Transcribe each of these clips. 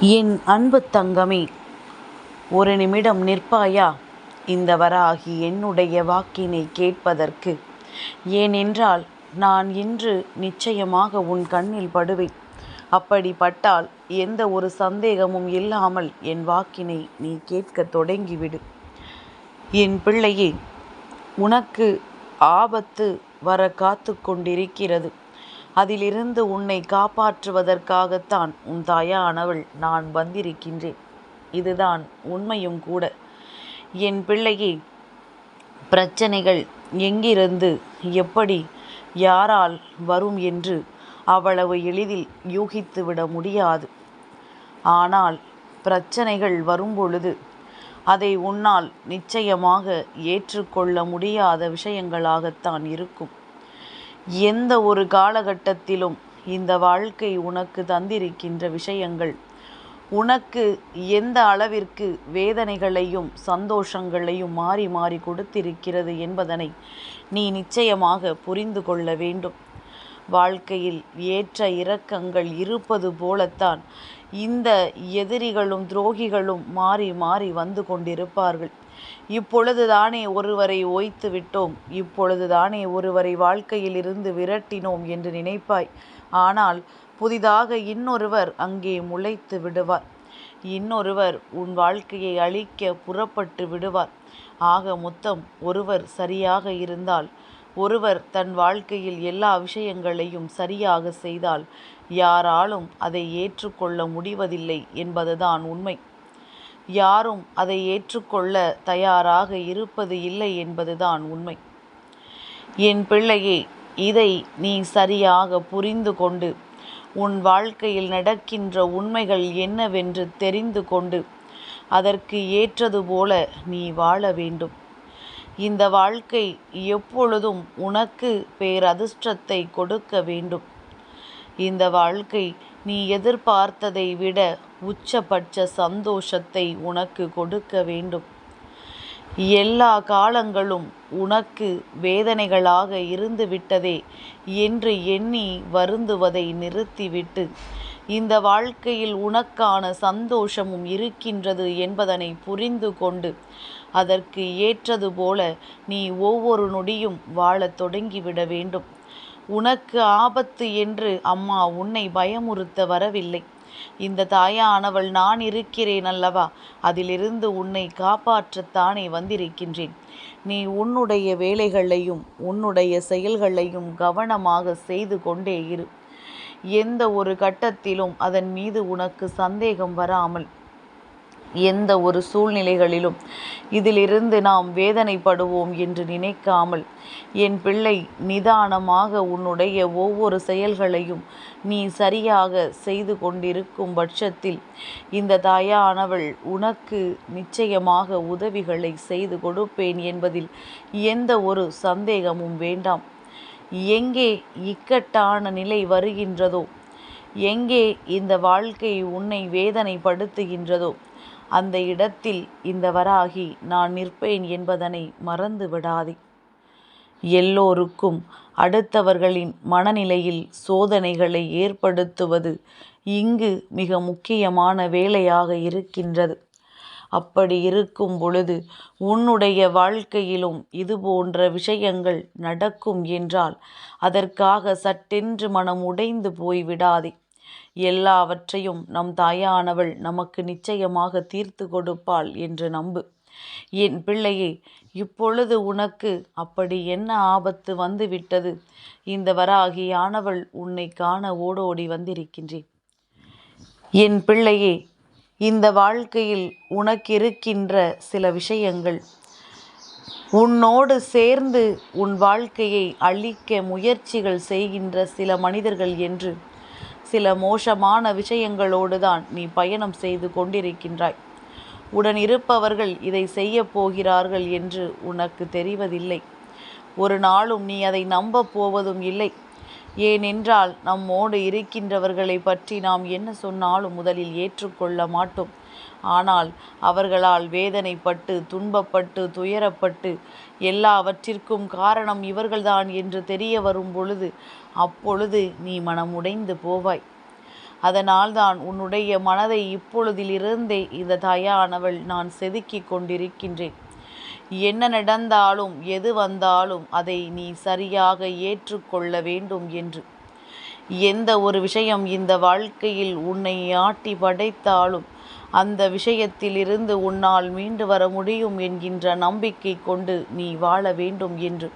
என் அன்பு தங்கமே ஒரு நிமிடம் நிற்பாயா? இந்த வராகி என்னுடைய வாக்கினை கேட்பதற்கு. ஏனென்றால் நான் இன்று நிச்சயமாக உன் கண்ணில் படுவேன். அப்படிப்பட்டால் எந்த ஒரு சந்தேகமும் இல்லாமல் என் வாக்கினை நீ கேட்கத் தொடங்கிவிடு. என் பிள்ளையே உனக்கு ஆபத்து வர காத்து கொண்டிருக்கிறது. அதிலிருந்து உன்னை காப்பாற்றுவதற்காகத்தான் உன் தாயானவள் நான் வந்திருக்கின்றேன். இதுதான் உண்மையும் கூட. என் பிள்ளையே பிரச்சனைகள் எங்கிருந்து எப்படி யாரால் வரும் என்று அவ்வளவு எளிதில் யூகித்துவிட முடியாது. ஆனால் பிரச்சனைகள் வரும்பொழுது அதை உன்னால் நிச்சயமாக ஏற்றுக்கொள்ள முடியாத விஷயங்களாகத்தான் இருக்கும். எந்த ஒரு காலகட்டத்திலும் இந்த வாழ்க்கை உனக்கு தந்திருக்கின்ற விஷயங்கள். உனக்கு எந்த அளவிற்கு வேதனைகளையும் சந்தோஷங்களையும் மாறி மாறி கொடுத்திருக்கிறது என்பதனை நீ நிச்சயமாக புரிந்து கொள்ள வேண்டும். வாழ்க்கையில் ஏற்ற இறக்கங்கள் இருப்பது போலத்தான் இந்த எதிரிகளும் துரோகிகளும் மாறி மாறி வந்து கொண்டிருப்பார்கள். இப்பொழுதுதானே ஒருவரை ஓய்த்து விட்டோம். இப்பொழுதுதானே ஒருவரை வாழ்க்கையில் இருந்து விரட்டினோம் என்று நினைப்பாய். ஆனால் புதிதாக இன்னொருவர் அங்கே முளைத்து விடுவார். இன்னொருவர் உன் வாழ்க்கையை அழிக்க புறப்பட்டு விடுவார். ஆக மொத்தம் ஒருவர் சரியாக இருந்தால் ஒருவர் தன் வாழ்க்கையில் எல்லா விஷயங்களையும் சரியாக செய்தால் யாராலும் அதை ஏற்றுக்கொள்ள முடிவதில்லை என்பதுதான் உண்மை. யாரும் அதை ஏற்றுக்கொள்ள தயாராக இருப்பது இல்லை என்பதுதான் உண்மை. என் பிள்ளையே இதை நீ சரியாக புரிந்து கொண்டு உன் வாழ்க்கையில் நடக்கின்ற உண்மைகள் என்னவென்று தெரிந்து கொண்டு அதற்கு ஏற்றது போல நீ வாழ வேண்டும். இந்த வாழ்க்கை எப்பொழுதும் உனக்கு பேரதிர்ஷ்டத்தை கொடுக்க வேண்டும். இந்த வாழ்க்கை நீ எதிர்பார்த்ததை விட உச்சபட்ச சந்தோஷத்தை உனக்கு கொடுக்க வேண்டும். எல்லா காலங்களும் உனக்கு வேதனைகளாக இருந்து விட்டதே என்று எண்ணி வருந்துவதை நிறுத்திவிட்டு இந்த வாழ்க்கையில் உனக்கான சந்தோஷமும் இருக்கின்றது என்பதனை புரிந்து கொண்டு அதற்கு ஏற்றது போல நீ ஒவ்வொரு நொடியும் வாழத் தொடங்கிவிட வேண்டும். உனக்கு ஆபத்து என்று அம்மா உன்னை பயமுறுத்த வரவில்லை. இந்த தாயானவள் நான் இருக்கிறேன் அல்லவா? அதிலிருந்து உன்னை காப்பாற்றத்தானே வந்திருக்கின்றேன். நீ உன்னுடைய வேலைகளையும் உன்னுடைய செயல்களையும் கவனமாக செய்து கொண்டே இரு. எந்த ஒரு கட்டத்திலும் அதன் மீது உனக்கு சந்தேகம் வராமல் எந்த ஒரு சூழ்நிலைகளிலும் இதிலிருந்து நாம் வேதனைப்படுவோம் என்று நினைக்காமல் என் பிள்ளை நிதானமாக உன்னுடைய ஒவ்வொரு செயல்களையும் நீ சரியாக செய்து கொண்டிருக்கும் பட்சத்தில் இந்த தாயானவள் உனக்கு நிச்சயமாக உதவிகளை செய்து கொடுப்பேன் என்பதில் எந்த ஒரு சந்தேகமும் வேண்டாம். எங்கே இக்கட்டான நிலை வருகின்றதோ? எங்கே இந்த வாழ்க்கை உன்னை வேதனைப்படுத்துகின்றதோ? அந்த இடத்தில் இந்த வராகி நான் நிற்பேன் என்பதனை மறந்து விடாதே எல்லோருக்கும் அடுத்தவர்களின் மனநிலையில் சோதனைகளை ஏற்படுத்துவது இங்கு மிக முக்கியமான வேலையாக இருக்கின்றது. அப்படி இருக்கும் பொழுது உன்னுடைய வாழ்க்கையிலும் இது போன்ற விஷயங்கள் நடக்கும் என்றால் அதற்காக சட்டென்று மனம் உடைந்து போய்விடாதே. எல்லாவற்றையும் நம் தாயானவள் நமக்கு நிச்சயமாக தீர்த்து கொடுப்பாள் என்று நம்பு. என் பிள்ளையே இப்பொழுது உனக்கு அப்படி என்ன ஆபத்து வந்துவிட்டது? இந்த வராகியானவள் உன்னை காண ஓடோடி வந்திருக்கின்றேன். என் பிள்ளையே இந்த வாழ்க்கையில் உனக்கிருக்கின்ற சில விஷயங்கள். உன்னோடு சேர்ந்து உன் வாழ்க்கையை அழிக்க முயற்சிகள் செய்கின்ற சில மனிதர்கள் என்று சில மோசமான விஷயங்களோடு தான் நீ பயணம் செய்து கொண்டிருக்கின்றாய். உடன் இருப்பவர்கள் இதை செய்ய போகிறார்கள் என்று உனக்கு தெரிவதில்லை. ஒரு நாளும் நீ அதை நம்ப போவதும் இல்லை. ஏனென்றால் நம்மோடு இருக்கின்றவர்களை பற்றி நாம் என்ன சொன்னாலும் முதலில் ஏற்றுக்கொள்ள மாட்டோம். ஆனால் அவர்களால் வேதனைப்பட்டு துன்பப்பட்டு துயரப்பட்டு எல்லாவற்றிற்கும் காரணம் இவர்கள்தான் என்று தெரிய வரும் பொழுது அப்பொழுது நீ மனமுடைந்து போவாய். அதனால்தான் உன்னுடைய மனதை இப்பொழுதிலிருந்தே இந்த தாயானவள் நான் செதுக்கிக் கொண்டிருக்கின்றேன். என்ன நடந்தாலும் எது வந்தாலும் அதை நீ சரியாக ஏற்றுக்கொள்ள வேண்டும் என்று. எந்த ஒரு விஷயம் இந்த வாழ்க்கையில் உன்னை ஆட்டி படைத்தாலும் அந்த விஷயத்திலிருந்து உன்னால் மீண்டு வர முடியும் என்கின்ற நம்பிக்கை கொண்டு நீ வாழ வேண்டும் என்று.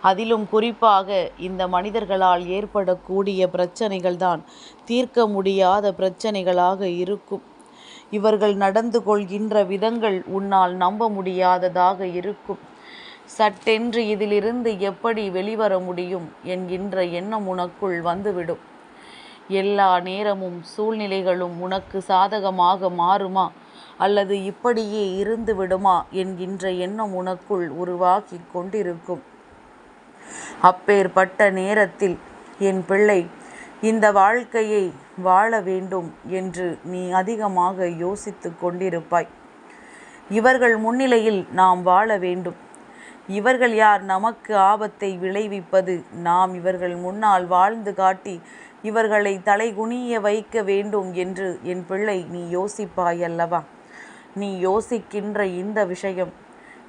அதிலும் குறிப்பாக இந்த மனிதர்களால் ஏற்படக்கூடிய பிரச்சனைகள்தான் தீர்க்க முடியாத பிரச்சனைகளாக இருக்கும். இவர்கள் நடந்து கொள்கின்ற விதங்கள் உன்னால் நம்ப முடியாததாக இருக்கும். சட்டென்று இதிலிருந்து எப்படி வெளிவர முடியும் என்கின்ற எண்ணம் உனக்குள் வந்துவிடும். எல்லா நேரமும் சூழ்நிலைகளும் உனக்கு சாதகமாக மாறுமா? அல்லது இப்படியே இருந்து விடுமா? என்கின்ற எண்ணம் உனக்குள் உருவாகி கொண்டிருக்கும். அப்பேற்பட்ட நேரத்தில் என் பிள்ளை இந்த வாழ்க்கையை வாழ வேண்டும் என்று நீ அதிகமாக யோசித்து கொண்டிருப்பாய். இவர்கள் முன்னிலையில் நாம் வாழ வேண்டும். இவர்கள் யார்? நமக்கு ஆபத்தை விளைவிப்பது. நாம் இவர்கள் முன்னால் வாழ்ந்து காட்டி இவர்களை தலைகுனிய வைக்க வேண்டும் என்று என் பிள்ளை நீ யோசிப்பாய் அல்லவா நீ யோசிக்கின்ற இந்த விஷயம்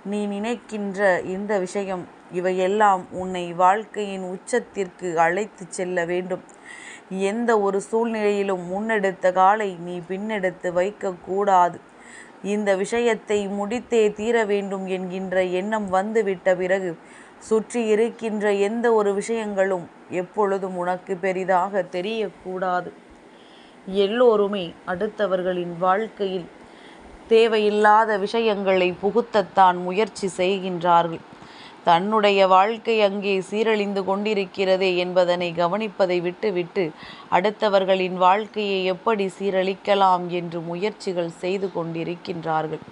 நீ நினைக்கின்ற இந்த விஷயம் இவையெல்லாம் உன்னை வாழ்க்கையின் உச்சத்திற்கு அழைத்து செல்ல வேண்டும். எந்த ஒரு சூழ்நிலையிலும் முன்னெடுத்த காலை நீ பின்னெடுத்து வைக்கக்கூடாது. இந்த விஷயத்தை முடித்தே தீர வேண்டும் என்கின்ற எண்ணம் வந்துவிட்ட பிறகு சுற்றி இருக்கின்ற எந்த ஒரு விஷயங்களும் எப்பொழுதும் உனக்கு பெரிதாக தெரியக்கூடாது. எல்லோருமே அடுத்தவர்களின் வாழ்க்கையில் தேவையில்லாத விஷயங்களை புகுத்தத்தான் முயற்சி செய்கின்றார்கள். தன்னுடைய வாழ்க்கை அங்கே சீரழிந்து கொண்டிருக்கிறதே என்பதனை கவனிப்பதை விட்டுவிட்டு அடுத்தவர்களின் வாழ்க்கையை எப்படி சீரழிக்கலாம் என்று முயற்சிகள் செய்து கொண்டிருக்கின்றார்கள்.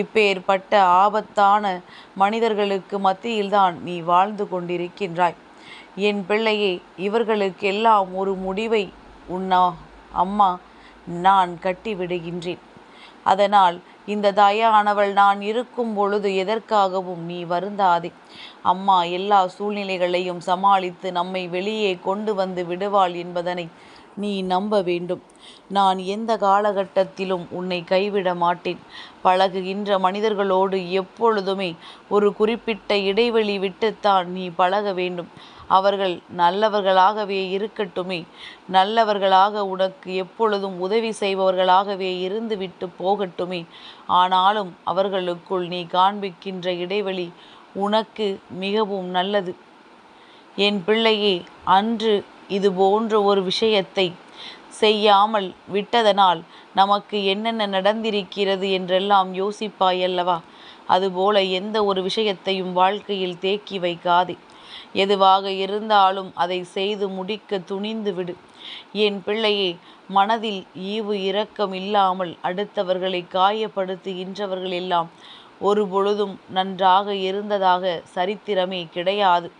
இப்பேற்பட்ட ஆபத்தான மனிதர்களுக்கு மத்தியில்தான் நீ வாழ்ந்து கொண்டிருக்கின்றாய். என் பிள்ளையே இவர்களுக்கெல்லாம் ஒரு முடிவை உன்னா அம்மா நான் கட்டிவிடுகின்றேன். அதனால் இந்த தயானவள் நான் இருக்கும் பொழுது எதற்காகவும் நீ வருந்தாதே. அம்மா எல்லா சூழ்நிலைகளையும் சமாளித்து நம்மை வெளியே கொண்டு வந்து விடுவாள் என்பதனை நீ நம்ப வேண்டும். நான் எந்த காலகட்டத்திலும் உன்னை கைவிட மாட்டேன். பழகுகின்ற மனிதர்களோடு எப்பொழுதுமே ஒரு குறிப்பிட்ட இடைவெளி விட்டுத்தான் நீ பழக வேண்டும். அவர்கள் நல்லவர்களாகவே இருக்கட்டுமே. நல்லவர்களாக உனக்கு எப்பொழுதும் உதவி செய்பவர்களாகவே இருந்துவிட்டு போகட்டுமே. ஆனாலும் அவர்களுக்குள் நீ காண்பிக்கின்ற இடைவெளி உனக்கு மிகவும் நல்லது. என் பிள்ளையே அன்று இது போன்ற ஒரு விஷயத்தை செய்யாமல் விட்டதனால் நமக்கு என்னென்ன நடந்திருக்கிறது என்றெல்லாம் யோசிப்பாயல்லவா? அதுபோல எந்த ஒரு விஷயத்தையும் வாழ்க்கையில் தேக்கி வைக்காதே. எதுவாக இருந்தாலும் அதை செய்து முடிக்க துணிந்து விடு. என் பிள்ளையே மனதில் ஈவு இரக்கம் இல்லாமல் அடுத்தவர்களை காயப்படுத்துகின்றவர்கள் எல்லாம் ஒரு பொழுதும் நன்றாக இருந்ததாக சரித்திரமே கிடையாது.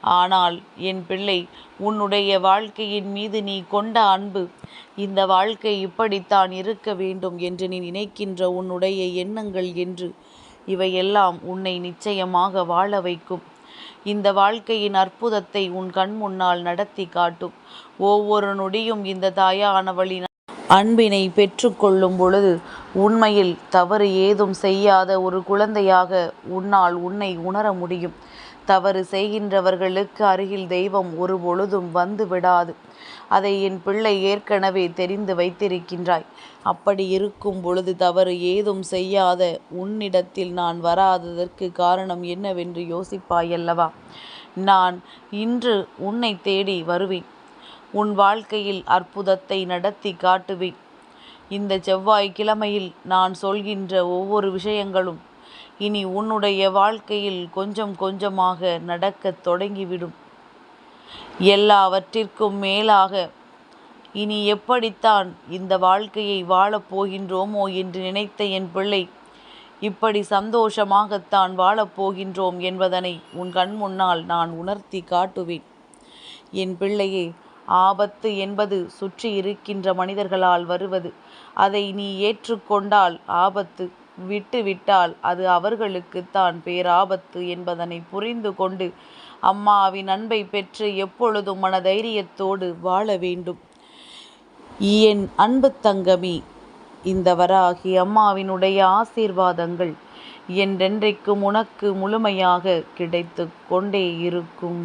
ஆனால் என் பிள்ளை உன்னுடைய வாழ்க்கையின் மீது நீ கொண்ட அன்பு இந்த வாழ்க்கை இப்படித்தான் இருக்க வேண்டும் என்று நீ நினைக்கின்ற உன்னுடைய எண்ணங்கள் என்று இவையெல்லாம் உன்னை நிச்சயமாக வாழ வைக்கும். இந்த வாழ்க்கையின் அற்புதத்தை உன் கண் முன்னால் நடத்தி காட்டும். ஒவ்வொரு நொடியும் இந்த தாயானவளின் அன்பினை பெற்றுக்கொள்ளும் பொழுது உண்மையில் தவறு ஏதும் செய்யாத ஒரு குழந்தையாக உன்னால் உன்னை உணர முடியும். தவறு செய்கின்றவர்களுக்கு அருகில் தெய்வம் ஒரு பொழுதும் வந்து விடாது. அதை என் பிள்ளை ஏற்கனவே தெரிந்து வைத்திருக்கின்றாய். அப்படி இருக்கும் பொழுது தவறு ஏதும் செய்யாத உன்னிடத்தில் நான் வராததற்கு காரணம் என்னவென்று யோசிப்பாயல்லவா? நான் இன்று உன்னை தேடி வருவேன். உன் வாழ்க்கையில் அற்புதத்தை நடத்தி காட்டுவேன். இந்த செவ்வாய் கிழமையில் நான் சொல்கின்ற ஒவ்வொரு விஷயங்களும் இனி உன்னுடைய வாழ்க்கையில் கொஞ்சம் கொஞ்சமாக நடக்கத் தொடங்கிவிடும். எல்லாவற்றிற்கும் மேலாக இனி எப்படித்தான் இந்த வாழ்க்கையை வாழப் போகின்றோமோ என்று நினைத்த என் பிள்ளை இப்படி சந்தோஷமாகத்தான் வாழப்போகின்றோம் என்பதனை உன் கண் முன்னால் நான் உணர்த்தி காட்டுவேன். என் பிள்ளையே ஆபத்து என்பது சுற்றி இருக்கின்ற மனிதர்களால் வருவது அதை நீ ஏற்றுக்கொண்டால் ஆபத்து. விட்டுவிட்டால் அது அவர்களுக்குத்தான் பேராபத்து என்பதனை புரிந்து கொண்டு அம்மாவின் அன்பை பெற்று எப்பொழுதும் மனதைரியத்தோடு வாழ வேண்டும். என் அன்பு தங்கமி இந்த வராகி அம்மாவினுடைய ஆசீர்வாதங்கள் என்றென்றைக்கும் உனக்கு முழுமையாக கிடைத்து கொண்டே இருக்கும்.